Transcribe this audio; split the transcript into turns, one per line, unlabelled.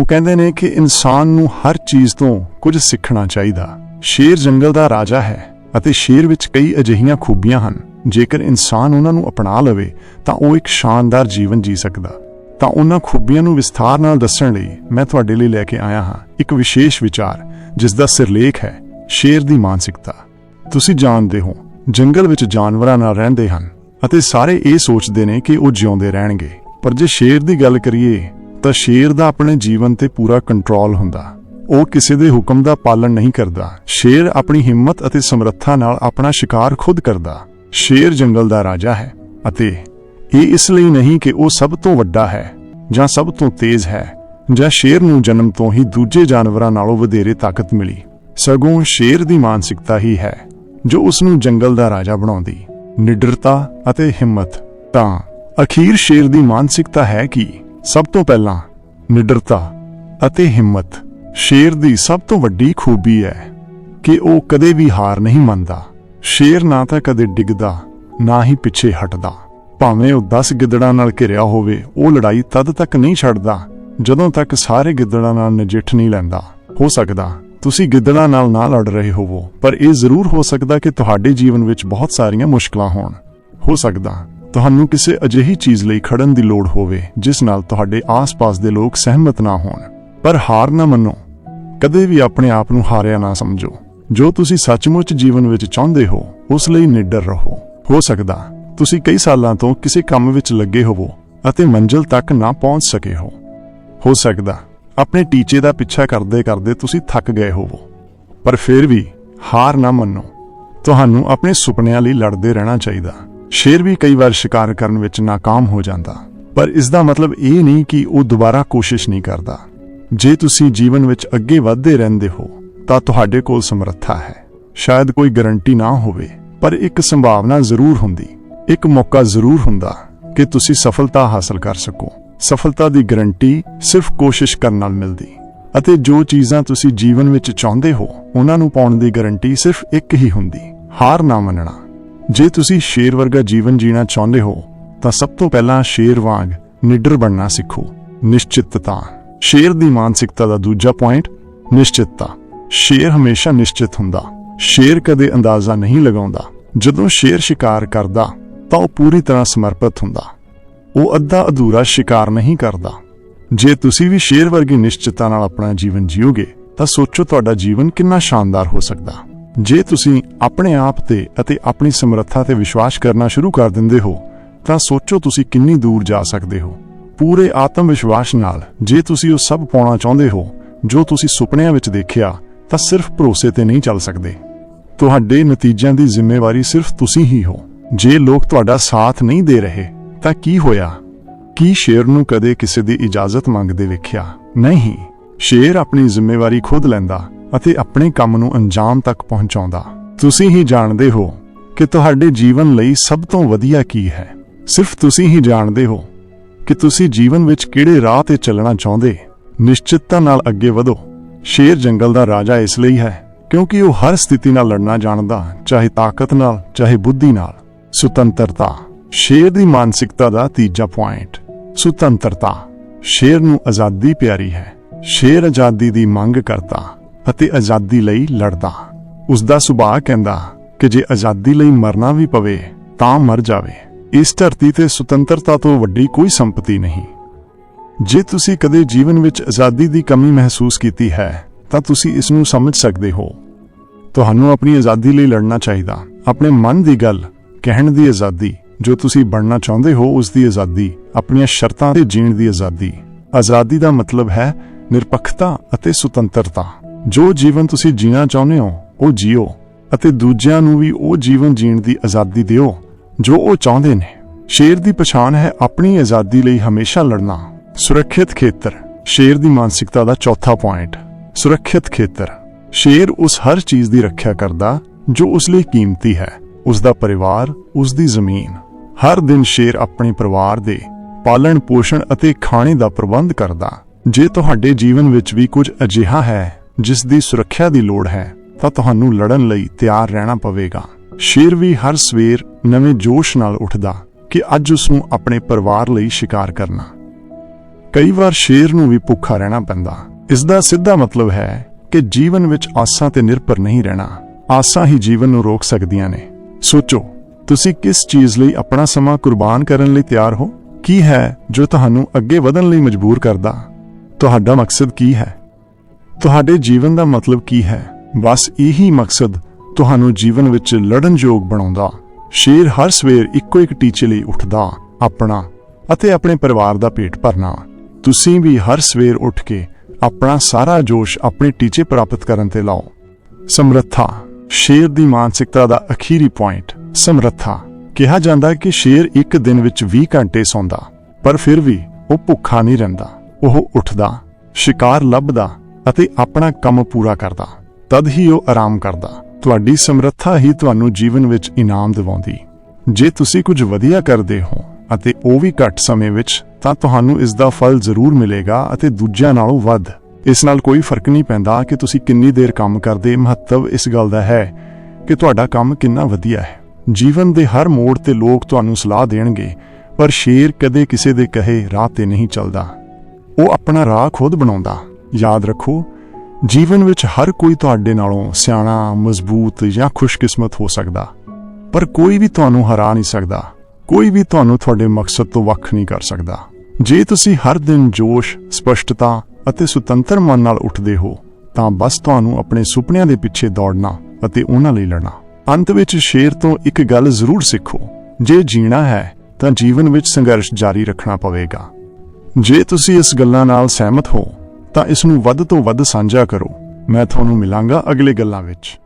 ਉਹ ਕਹਿੰਦੇ ਨੇ ਕਿ ਇਨਸਾਨ ਨੂੰ ਹਰ ਚੀਜ਼ ਤੋਂ ਕੁਝ ਸਿੱਖਣਾ ਚਾਹੀਦਾ। ਸ਼ੇਰ ਜੰਗਲ ਦਾ ਰਾਜਾ ਹੈ ਅਤੇ ਸ਼ੇਰ ਵਿੱਚ ਕਈ ਅਜਿਹੀਆਂ ਖੂਬੀਆਂ ਹਨ। ਜੇਕਰ ਇਨਸਾਨ ਉਹਨਾਂ ਨੂੰ ਅਪਣਾ ਲਵੇ, ਤਾਂ ਉਹ ਇੱਕ ਸ਼ਾਨਦਾਰ ਜੀਵਨ ਜੀ ਸਕਦਾ। ਤਾਂ ਉਹਨਾਂ ਖੂਬੀਆਂ ਨੂੰ ਵਿਸਥਾਰ ਨਾਲ ਦੱਸਣ ਲਈ ਮੈਂ ਤੁਹਾਡੇ ਲਈ ਲੈ ਕੇ ਆਇਆ ਹਾਂ ਇੱਕ ਵਿਸ਼ੇਸ਼ ਵਿਚਾਰ ਜਿਸ ਦਾ ਸਿਰਲੇਖ ਹੈ ਸ਼ੇਰ ਦੀ ਮਾਨਸਿਕਤਾ। ਤੁਸੀਂ ਜਾਣਦੇ ਹੋ, ਜੰਗਲ ਵਿੱਚ ਜਾਨਵਰਾਂ ਨਾਲ ਰਹਿੰਦੇ ਹਨ ਅਤੇ ਸਾਰੇ ਇਹ ਸੋਚਦੇ ਨੇ ਕਿ ਉਹ ਜਿਉਂਦੇ ਰਹਿਣਗੇ। ਪਰ ਜੇ ਸ਼ੇਰ ਦੀ ਗੱਲ ਕਰੀਏ ਤਾਂ ਸ਼ੇਰ ਦਾ ਆਪਣੇ ਜੀਵਨ ਤੇ ਪੂਰਾ ਕੰਟਰੋਲ ਹੁੰਦਾ। ਉਹ ਕਿਸੇ ਦੇ ਹੁਕਮ ਦਾ ਪਾਲਣ ਨਹੀਂ ਕਰਦਾ। ਸ਼ੇਰ ਆਪਣੀ ਹਿੰਮਤ ਅਤੇ ਸਮਰੱਥਾ ਨਾਲ ਆਪਣਾ ਸ਼ਿਕਾਰ ਖੁਦ ਕਰਦਾ। ਸ਼ੇਰ ਜੰਗਲ ਦਾ ਰਾਜਾ ਹੈ ਅਤੇ ਇਹ ਇਸ ਲਈ ਨਹੀਂ ਕਿ ਉਹ ਸਭ ਤੋਂ ਵੱਡਾ ਹੈ ਜਾਂ ਸਭ ਤੋਂ ਤੇਜ਼ ਹੈ ਜਾਂ ਸ਼ੇਰ ਨੂੰ ਜਨਮ ਤੋਂ ਹੀ ਦੂਜੇ ਜਾਨਵਰਾਂ ਨਾਲੋਂ ਵਧੇਰੇ ਤਾਕਤ ਮਿਲੀ। ਸਗੋਂ ਸ਼ੇਰ ਦੀ ਮਾਨਸਿਕਤਾ ਹੀ ਹੈ ਜੋ ਉਸ ਨੂੰ ਜੰਗਲ ਦਾ ਰਾਜਾ ਬਣਾਉਂਦੀ। ਨਿਡਰਤਾ ਅਤੇ ਹਿੰਮਤ ਤਾਂ ਅਖੀਰ ਸ਼ੇਰ ਦੀ ਮਾਨਸਿਕਤਾ ਹੈ ਕਿ ਸਭ ਤੋਂ ਪਹਿਲਾਂ ਨਿਡਰਤਾ ਅਤੇ ਹਿੰਮਤ। ਸ਼ੇਰ ਦੀ ਸਭ ਤੋਂ ਵੱਡੀ ਖੂਬੀ ਹੈ ਕਿ ਉਹ ਕਦੇ ਵੀ ਹਾਰ ਨਹੀਂ ਮੰਨਦਾ। ਸ਼ੇਰ ਨਾ ਤਾਂ ਕਦੇ ਡਿੱਗਦਾ, ਨਾ ਹੀ ਪਿੱਛੇ ਹਟਦਾ। ਭਾਵੇਂ ਉਹ 10 ਗਿੱਦੜਾਂ ਨਾਲ ਘਿਰਿਆ ਹੋਵੇ, ਉਹ ਲੜਾਈ ਤਦ ਤੱਕ ਨਹੀਂ ਛੱਡਦਾ ਜਦੋਂ ਤੱਕ ਸਾਰੇ ਗਿੱਦੜਾਂ ਨਾਲ ਨਜਿੱਠ ਨਹੀਂ ਲੈਂਦਾ। ਹੋ ਸਕਦਾ ਤੁਸੀਂ ਗਿੱਦੜਾਂ ਨਾਲ ਨਾ ਲੜ ਰਹੇ ਹੋਵੋ, ਪਰ ਇਹ ਜ਼ਰੂਰ ਹੋ ਸਕਦਾ ਕਿ ਤੁਹਾਡੇ ਜੀਵਨ ਵਿੱਚ ਬਹੁਤ ਸਾਰੀਆਂ ਮੁਸ਼ਕਲਾਂ ਹੋਣ। ਹੋ ਸਕਦਾ ਤੁਹਾਨੂੰ ਕਿਸੇ ਅਜਿਹੀ ਚੀਜ਼ ਲਈ ਖੜਨ ਦੀ ਲੋੜ ਹੋਵੇ, ਜਿਸ ਨਾਲ ਤੁਹਾਡੇ ਆਸ-ਪਾਸ ਦੇ ਲੋਕ ਸਹਿਮਤ ਨਾ ਹੋਣ। ਪਰ ਹਾਰ ਨਾ ਮੰਨੋ। ਕਦੇ ਵੀ ਆਪਣੇ ਆਪ ਨੂੰ ਹਾਰਿਆ ਨਾ ਸਮਝੋ। ਜੋ ਤੁਸੀਂ ਸੱਚਮੁੱਚ ਜੀਵਨ ਵਿੱਚ ਚਾਹੁੰਦੇ ਹੋ, ਉਸ ਲਈ ਨਿਡਰ ਰਹੋ। ਹੋ ਸਕਦਾ, ਤੁਸੀਂ ਕਈ ਸਾਲਾਂ ਤੋਂ ਕਿਸੇ ਕੰਮ ਵਿੱਚ ਲੱਗੇ ਹੋਵੋ ਅਤੇ ਮੰਜ਼ਿਲ ਤੱਕ ਨਾ ਪਹੁੰਚ ਸਕੇ ਹੋ। ਹੋ ਸਕਦਾ, ਆਪਣੇ ਟੀਚੇ ਦਾ ਪਿੱਛਾ ਕਰਦੇ ਕਰਦੇ ਤੁਸੀਂ ਥੱਕ ਗਏ ਹੋਵੋ। ਪਰ ਫਿਰ ਵੀ ਹਾਰ ਨਾ ਮੰਨੋ। ਤੁਹਾਨੂੰ ਆਪਣੇ ਸੁਪਨਿਆਂ ਲਈ ਲੜਦੇ ਰਹਿਣਾ ਚਾਹੀਦਾ। ਸ਼ੇਰ ਵੀ ਕਈ ਵਾਰ ਸ਼ਿਕਾਰ ਕਰਨ ਵਿੱਚ ناکਾਮ ਹੋ ਜਾਂਦਾ। ਪਰ ਇਸ ਦਾ ਮਤਲਬ ਇਹ ਨਹੀਂ ਕਿ ਉਹ ਦੁਬਾਰਾ ਕੋਸ਼ਿਸ਼ ਨਹੀਂ ਕਰਦਾ। ਜੇ ਤੁਸੀਂ ਜੀਵਨ ਵਿੱਚ ਅੱਗੇ ਵਧਦੇ ਰਹਿੰਦੇ ਹੋ, ਤਾਂ ਤੁਹਾਡੇ ਕੋਲ ਸਮਰੱਥਾ ਹੈ। ਸ਼ਾਇਦ ਕੋਈ ਗਾਰੰਟੀ ਨਾ ਹੋਵੇ, ਪਰ ਇੱਕ ਸੰਭਾਵਨਾ ਜ਼ਰੂਰ ਹੁੰਦੀ। ਇੱਕ ਮੌਕਾ ਜ਼ਰੂਰ ਹੁੰਦਾ ਕਿ ਤੁਸੀਂ ਸਫਲਤਾ ਹਾਸਲ ਕਰ ਸਕੋ। ਸਫਲਤਾ ਦੀ ਗਾਰੰਟੀ ਸਿਰਫ ਕੋਸ਼ਿਸ਼ ਕਰਨ ਨਾਲ ਮਿਲਦੀ। ਅਤੇ ਜੋ ਚੀਜ਼ਾਂ ਤੁਸੀਂ ਜੀਵਨ ਵਿੱਚ ਚਾਹੁੰਦੇ ਹੋ, ਉਹਨਾਂ ਨੂੰ ਪਾਉਣ ਦੀ ਗਾਰੰਟੀ ਸਿਰਫ ਇੱਕ ਹੀ ਹੁੰਦੀ, ਹਾਰ ਨਾ ਮੰਨਣਾ। ਜੇ ਤੁਸੀਂ ਸ਼ੇਰ ਵਰਗਾ ਜੀਵਨ ਜੀਣਾ ਚਾਹੁੰਦੇ ਹੋ, ਤਾਂ ਸਭ ਤੋਂ ਪਹਿਲਾਂ ਸ਼ੇਰ ਵਾਂਗ ਨਿਡਰ ਬਣਨਾ ਸਿੱਖੋ। ਨਿਸ਼ਚਿਤਤਾ। ਸ਼ੇਰ ਦੀ ਮਾਨਸਿਕਤਾ ਦਾ ਦੂਜਾ ਪੁਆਇੰਟ, ਨਿਸ਼ਚਿਤਤਾ। ਸ਼ੇਰ ਹਮੇਸ਼ਾ ਨਿਸ਼ਚਿਤ ਹੁੰਦਾ। ਸ਼ੇਰ ਕਦੇ ਅੰਦਾਜ਼ਾ ਨਹੀਂ ਲਗਾਉਂਦਾ। ਜਦੋਂ ਸ਼ੇਰ ਸ਼ਿਕਾਰ ਕਰਦਾ, ਤਾਂ ਉਹ ਪੂਰੀ ਤਰ੍ਹਾਂ ਸਮਰਪਿਤ ਹੁੰਦਾ। ਉਹ ਅੱਧਾ ਅਧੂਰਾ ਸ਼ਿਕਾਰ ਨਹੀਂ ਕਰਦਾ। ਜੇ ਤੁਸੀਂ ਵੀ ਸ਼ੇਰ ਵਰਗੀ ਨਿਸ਼ਚਿਤਤਾ ਨਾਲ ਆਪਣਾ ਜੀਵਨ ਜੀਓਗੇ, ਤਾਂ ਸੋਚੋ ਤੁਹਾਡਾ ਜੀਵਨ ਕਿੰਨਾ ਸ਼ਾਨਦਾਰ ਹੋ ਸਕਦਾ। ਜੇ ਤੁਸੀਂ ਆਪਣੇ ਆਪ ਤੇ ਅਤੇ ਆਪਣੀ ਸਮਰੱਥਾ ਤੇ ਵਿਸ਼ਵਾਸ ਕਰਨਾ ਸ਼ੁਰੂ ਕਰ ਦਿੰਦੇ ਹੋ, ਤਾਂ ਸੋਚੋ ਤੁਸੀਂ ਕਿੰਨੀ ਦੂਰ ਜਾ ਸਕਦੇ ਹੋ। ਪੂਰੇ ਆਤਮ ਵਿਸ਼ਵਾਸ ਨਾਲ ਜੇ ਤੁਸੀਂ ਉਹ ਸਭ ਪਾਉਣਾ ਚਾਹੁੰਦੇ ਹੋ, ਜੋ ਤੁਸੀਂ ਸੁਪਨਿਆਂ ਵਿੱਚ ਦੇਖਿਆ, ਤਾਂ ਸਿਰਫ ਭਰੋਸੇ ਤੇ ਨਹੀਂ ਚੱਲ ਸਕਦੇ। ਤੁਹਾਡੇ ਨਤੀਜਿਆਂ ਦੀ ਜ਼ਿੰਮੇਵਾਰੀ ਸਿਰਫ ਤੁਸੀਂ ਹੀ ਹੋ। ਜੇ ਲੋਕ ਤੁਹਾਡਾ ਸਾਥ ਨਹੀਂ ਦੇ ਰਹੇ, ਤਾਂ ਕੀ ਹੋਇਆ? ਕੀ ਸ਼ੇਰ ਨੂੰ ਕਦੇ ਕਿਸੇ ਦੀ ਇਜਾਜ਼ਤ ਮੰਗਦੇ ਵੇਖਿਆ? ਨਹੀਂ। ਸ਼ੇਰ ਆਪਣੀ ਜ਼ਿੰਮੇਵਾਰੀ ਖੁਦ ਲੈਂਦਾ ਅਤੇ ਆਪਣੇ ਕੰਮ ਨੂੰ ਅੰਜਾਮ ਤੱਕ ਪਹੁੰਚਾਉਂਦਾ। ਤੁਸੀਂ ਹੀ ਜਾਣਦੇ ਹੋ ਕਿ ਤੁਹਾਡੇ ਜੀਵਨ ਲਈ ਸਭ ਤੋਂ ਵਧੀਆ ਕੀ ਹੈ। ਸਿਰਫ ਤੁਸੀਂ ਹੀ ਜਾਣਦੇ ਹੋ ਕਿ ਤੁਸੀਂ ਜੀਵਨ ਵਿੱਚ ਕਿਹੜੇ ਰਾਹ ਤੇ ਚੱਲਣਾ ਚਾਹੁੰਦੇ। ਨਿਸ਼ਚਿਤਤਾ ਨਾਲ ਅੱਗੇ ਵਧੋ। ਸ਼ੇਰ ਜੰਗਲ ਦਾ ਰਾਜਾ ਇਸ ਲਈ ਹੈ ਕਿਉਂਕਿ ਉਹ ਹਰ ਸਥਿਤੀ ਨਾਲ ਲੜਨਾ ਜਾਣਦਾ, ਚਾਹੇ ਤਾਕਤ ਨਾਲ, ਚਾਹੇ ਬੁੱਧੀ ਨਾਲ। ਸੁਤੰਤਰਤਾ। ਸ਼ੇਰ ਦੀ ਮਾਨਸਿਕਤਾ ਦਾ ਤੀਜਾ ਪੁਆਇੰਟ। ਸੁਤੰਤਰਤਾ। ਸ਼ੇਰ ਨੂੰ ਆਜ਼ਾਦੀ ਪਿਆਰੀ ਹੈ। ਸ਼ੇਰ ਆਜ਼ਾਦੀ ਦੀ ਮੰਗ ਕਰਦਾ। ਅਤੇ ਆਜ਼ਾਦੀ ਲਈ ਲੜਦਾ। ਉਸ ਦਾ ਸੁਭਾਅ ਕਹਿੰਦਾ ਕਿ ਜੇ ਆਜ਼ਾਦੀ ਲਈ ਮਰਨਾ ਵੀ ਪਵੇ, ਤਾਂ ਮਰ ਜਾਵੇ। ਇਸ ਧਰਤੀ ਤੇ ਸੁਤੰਤਰਤਾ ਤੋਂ ਵੱਡੀ ਕੋਈ ਸੰਪਤੀ ਨਹੀਂ। ਜੇ ਤੁਸੀਂ ਕਦੇ ਜੀਵਨ ਵਿੱਚ ਆਜ਼ਾਦੀ ਦੀ ਕਮੀ ਮਹਿਸੂਸ ਕੀਤੀ ਹੈ, ਤਾਂ ਤੁਸੀਂ ਇਸ ਨੂੰ ਸਮਝ ਸਕਦੇ ਹੋ। ਤੁਹਾਨੂੰ ਆਪਣੀ ਆਜ਼ਾਦੀ ਲਈ ਲੜਨਾ ਚਾਹੀਦਾ। ਆਪਣੇ ਮਨ ਦੀ ਗੱਲ, ਕਹਿਣ ਦੀ ਆਜ਼ਾਦੀ, ਜੋ ਤੁਸੀਂ ਬਣਨਾ ਚਾਹੁੰਦੇ ਹੋ, ਉਸ ਦੀ ਆਜ਼ਾਦੀ, ਆਪਣੀਆਂ ਸ਼ਰਤਾਂ ਤੇ ਜੀਣ ਦੀ ਆਜ਼ਾਦੀ। ਆਜ਼ਾਦੀ ਦਾ ਮਤਲਬ ਹੈ ਨਿਰਪੱਖਤਾ ਅਤੇ ਸੁਤੰਤਰਤਾ। ਜੋ ਜੀਵਨ ਤੁਸੀਂ ਜੀਣਾ ਚਾਹੁੰਦੇ ਹੋ, ਉਹ ਜੀਓ ਅਤੇ ਦੂਜਿਆਂ ਨੂੰ ਵੀ ਉਹ ਜੀਵਨ ਜੀਣ ਦੀ ਆਜ਼ਾਦੀ ਦਿਓ, ਜੋ ਉਹ ਚਾਹੁੰਦੇ ਨੇ। ਸ਼ੇਰ ਦੀ ਪਛਾਣ ਹੈ ਆਪਣੀ ਆਜ਼ਾਦੀ ਲਈ ਹਮੇਸ਼ਾ ਲੜਨਾ। ਸੁਰੱਖਿਅਤ ਖੇਤਰ, ਸ਼ੇਰ ਦੀ ਮਾਨਸਿਕਤਾ ਦਾ ਚੌਥਾ ਪੁਆਇੰਟ। ਸੁਰੱਖਿਅਤ ਖੇਤਰ, ਸ਼ੇਰ ਉਸ ਹਰ ਚੀਜ਼ ਦੀ ਰੱਖਿਆ ਕਰਦਾ, ਜੋ ਉਸ ਲਈ ਕੀਮਤੀ ਹੈ। ਉਸ ਦਾ ਪਰਿਵਾਰ, ਉਸ ਦੀ ਜ਼ਮੀਨ। ਹਰ ਦਿਨ ਸ਼ੇਰ ਆਪਣੇ ਪਰਿਵਾਰ ਦੇ ਪਾਲਣ ਪੋਸ਼ਣ ਅਤੇ ਖਾਣੇ ਦਾ ਪ੍ਰਬੰਧ ਕਰਦਾ, ਜੇ ਤੁਹਾਡੇ ਜੀਵਨ ਵਿੱਚ ਵੀ ਕੁਝ ਅਜਿਹਾ ਹੈ ਜਿਸ ਦੀ ਸੁਰੱਖਿਆ ਦੀ ਲੋੜ ਹੈ, ਤਾਂ ਤੁਹਾਨੂੰ ਲੜਨ ਲਈ ਤਿਆਰ ਰਹਿਣਾ ਪਵੇਗਾ। ਸ਼ੇਰ ਵੀ ਹਰ ਸਵੇਰ ਨਵੇਂ ਜੋਸ਼ ਨਾਲ ਉੱਠਦਾ ਕਿ ਅੱਜ ਉਸ ਨੂੰ ਆਪਣੇ ਪਰਿਵਾਰ ਲਈ ਸ਼ਿਕਾਰ ਕਰਨਾ। ਕਈ ਵਾਰ ਸ਼ੇਰ ਨੂੰ ਵੀ ਭੁੱਖਾ ਰਹਿਣਾ ਪੈਂਦਾ। ਇਸ ਦਾ ਸਿੱਧਾ ਮਤਲਬ ਹੈ ਕਿ ਜੀਵਨ ਵਿੱਚ ਆਸਾਂ ਤੇ ਨਿਰਭਰ ਨਹੀਂ ਰਹਿਣਾ। ਆਸਾਂ ਹੀ ਜੀਵਨ ਨੂੰ ਰੋਕ ਸਕਦੀਆਂ ਨੇ। ਸੋਚੋ, ਤੁਸੀਂ ਕਿਸ ਚੀਜ਼ ਲਈ ਆਪਣਾ ਸਮਾਂ ਕੁਰਬਾਨ ਕਰਨ ਲਈ ਤਿਆਰ ਹੋ? ਕੀ ਹੈ ਜੋ ਤੁਹਾਨੂੰ ਅੱਗੇ ਵਧਣ ਲਈ ਮਜਬੂਰ ਕਰਦਾ? ਤੁਹਾਡਾ ਮਕਸਦ ਕੀ ਹੈ? ਤੁਹਾਡੇ ਜੀਵਨ ਦਾ ਮਤਲਬ ਕੀ ਹੈ? ਬਸ ਇਹੀ ਮਕਸਦ ਤੁਹਾਨੂੰ ਜੀਵਨ ਵਿੱਚ ਲੜਨ ਯੋਗ ਬਣਾਉਂਦਾ। ਸ਼ੇਰ ਹਰ ਸਵੇਰ ਇੱਕੋ ਇੱਕ ਟੀਚੇ ਲਈ ਉੱਠਦਾ, ਆਪਣਾ ਅਤੇ ਆਪਣੇ ਪਰਿਵਾਰ ਦਾ ਪੇਟ ਭਰਨਾ। ਤੁਸੀਂ ਵੀ ਹਰ ਸਵੇਰ ਉੱਠ ਕੇ ਆਪਣਾ ਸਾਰਾ ਜੋਸ਼ ਆਪਣੇ ਟੀਚੇ ਪ੍ਰਾਪਤ ਕਰਨ ਤੇ ਲਾਓ। ਸਮਰੱਥਾ। ਸ਼ੇਰ ਦੀ ਮਾਨਸਿਕਤਾ ਦਾ ਅਖੀਰੀ ਪੁਆਇੰਟ, ਸਮਰੱਥਾ। ਕਿਹਾ ਜਾਂਦਾ ਕਿ ਸ਼ੇਰ ਇੱਕ ਦਿਨ ਵਿੱਚ 20 ਘੰਟੇ ਸੌਂਦਾ, ਪਰ ਫਿਰ ਵੀ ਉਹ ਭੁੱਖਾ ਨਹੀਂ ਰਹਿੰਦਾ, ਉਹ ਉੱਠਦਾ। ਸ਼ਿਕਾਰ ਲੱਭਦਾ ਅਤੇ ਆਪਣਾ ਕੰਮ ਪੂਰਾ ਕਰਦਾ, ਤਦ ਹੀ ਉਹ ਆਰਾਮ ਕਰਦਾ। ਤੁਹਾਡੀ ਸਮਰੱਥਾ ਹੀ ਤੁਹਾਨੂੰ ਜੀਵਨ ਵਿੱਚ ਇਨਾਮ ਦਿਵਾਉਂਦੀ। ਜੇ ਤੁਸੀਂ ਕੁਝ ਵਧੀਆ ਕਰਦੇ ਹੋ ਅਤੇ ਉਹ ਵੀ ਘੱਟ ਸਮੇਂ ਵਿੱਚ, ਤਾਂ ਤੁਹਾਨੂੰ ਇਸ ਦਾ ਫਲ ਜ਼ਰੂਰ ਮਿਲੇਗਾ ਅਤੇ ਦੂਜਿਆਂ ਨਾਲੋਂ ਵੱਧ। ਇਸ ਨਾਲ ਕੋਈ ਫ਼ਰਕ ਨਹੀਂ ਪੈਂਦਾ ਕਿ ਤੁਸੀਂ ਕਿੰਨੀ ਦੇਰ ਕੰਮ ਕਰਦੇ। ਮਹੱਤਵ ਇਸ ਗੱਲ ਦਾ ਹੈ ਕਿ ਤੁਹਾਡਾ ਕੰਮ ਕਿੰਨਾ ਵਧੀਆ ਹੈ। ਜੀਵਨ ਦੇ ਹਰ ਮੋੜ ਤੇ ਲੋਕ ਤੁਹਾਨੂੰ ਸਲਾਹ ਦੇਣਗੇ, ਪਰ ਸ਼ੇਰ ਕਦੇ ਕਿਸੇ ਦੇ ਕਹੇ ਰਾਹ ਤੇ ਨਹੀਂ ਚੱਲਦਾ। ਉਹ ਆਪਣਾ ਰਾਹ ਖੁਦ ਬਣਾਉਂਦਾ। ਯਾਦ ਰੱਖੋ, ਜੀਵਨ ਵਿੱਚ ਹਰ ਕੋਈ ਤੁਹਾਡੇ ਨਾਲੋਂ ਸਿਆਣਾ, ਮਜ਼ਬੂਤ ਜਾਂ ਖੁਸ਼ਕਿਸਮਤ ਹੋ ਸਕਦਾ। ਪਰ ਕੋਈ ਵੀ ਤੁਹਾਨੂੰ ਹਰਾ ਨਹੀਂ ਸਕਦਾ। ਕੋਈ ਵੀ ਤੁਹਾਨੂੰ ਤੁਹਾਡੇ ਮਕਸਦ ਤੋਂ ਵੱਖ ਨਹੀਂ ਕਰ ਸਕਦਾ। ਜੇ ਤੁਸੀਂ ਹਰ ਦਿਨ ਜੋਸ਼, ਸਪਸ਼ਟਤਾ ਅਤੇ ਸੁਤੰਤਰ ਮਨ ਨਾਲ ਉੱਠਦੇ ਹੋ, ਤਾਂ ਬਸ ਤੁਹਾਨੂੰ ਆਪਣੇ ਸੁਪਨਿਆਂ ਦੇ ਪਿੱਛੇ ਦੌੜਨਾ ਅਤੇ ਉਹਨਾਂ ਲਈ ਲੜਨਾ। ਅੰਤ ਵਿੱਚ ਸ਼ੇਰ ਤੋਂ ਇੱਕ ਗੱਲ ਜ਼ਰੂਰ ਸਿੱਖੋ, ਜੇ ਜੀਣਾ ਹੈ, ਤਾਂ ਜੀਵਨ ਵਿੱਚ ਸੰਘਰਸ਼ ਜਾਰੀ ਰੱਖਣਾ ਪਵੇਗਾ। ਜੇ ਤੁਸੀਂ ਇਸ ਗੱਲਾਂ ਨਾਲ ਸਹਿਮਤ ਹੋ ਤਾਂ ਇਸ ਨੂੰ ਵੱਧ ਤੋਂ ਵੱਧ ਸਾਂਝਾ ਕਰੋ। ਮੈਂ ਤੁਹਾਨੂੰ ਮਿਲਾਂਗਾ ਅਗਲੇ ਗੱਲਾਂ ਵਿੱਚ।